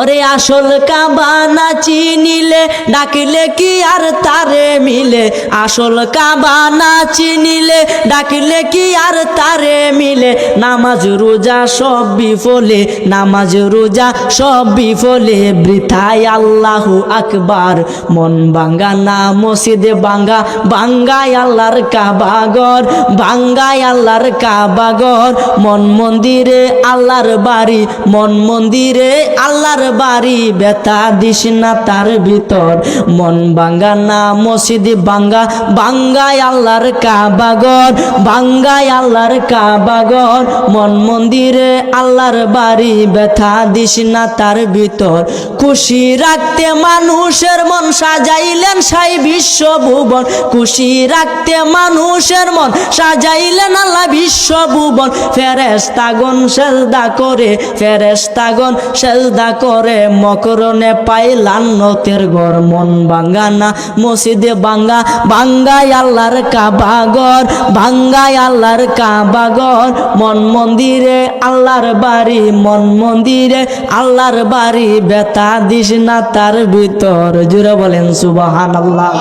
ওরে আসল কাবা না চিনিলে ডাকিলে কি আর তারে মিলে? আসল কাবা না চিনিলে ডাকিলে কি আর তারে মিলে? নামাজ, রোজা সব বিফলে, নামাজ, রোজা সব বিফলে। বৃথায় আল্লাহু আকবার, মন বাঙ্গা না, মসজিদে বাঙ্গা বাঙ্গায় আল্লাহর কাবাগর বাঙ্গায় আল্লাহর কাবাগর। মন মন্দিরে আল্লাহর বাড়ি, মন মন্দিরে আল্লাহর বাড়ি। বেতা দিস না তার ভিতর, মন বাঙ্গা না, মসজিদ বাঙ্গা বাঙ্গায় আল্লাহর কাবাগর বাঙ্গায় আল্লাহর কাবাগর। মন মন্দিরে আল্লাহর বাড়ি ব্যথা দিস না তার ভিতর। খুশি রাখতে মানুষের মন সাজাইলেন সাই বিশ্ব ভুবন খুশি রাখতে মানুষের মন সাজাইলেন আল্লাহ বিশ্ব ভুবন ফেরেস্তাগন সেজদা করে ফেরেস্তাগন সেজদা করে। মকরণে পাইলান নতের ঘর, মন বাঙ্গানা মসজিদে বাঙ্গা বাঙ্গায় আল্লাহর কাবাগর বাঙ্গায় আল্লাহর কাবাগর। মন মন্দিরে, আল্লাহর বাড়ি, মন মন্দিরে, আল্লাহর বাড়ি, বেতা দিস না তার ভিতর। জুড়ে বলেন সুবাহান আল্লাহ